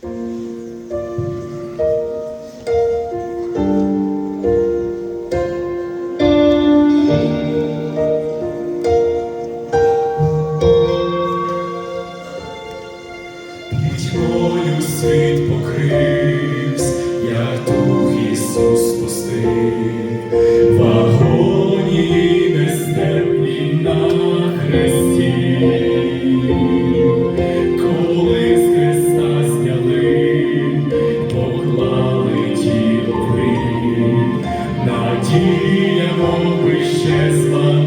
Пітьмою світ покривсь, як дух Ісус спустив, Christmas.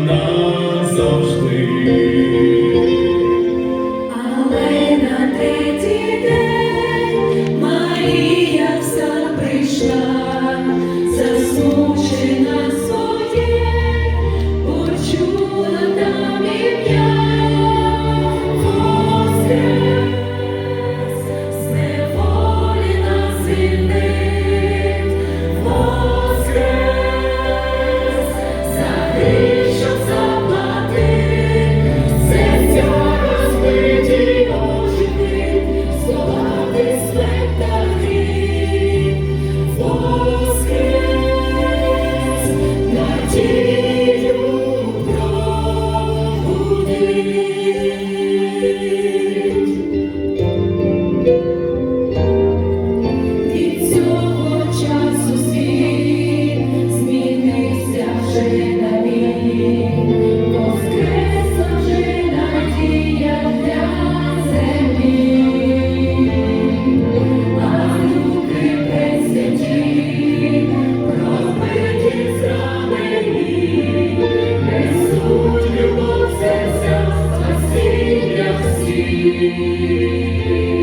Música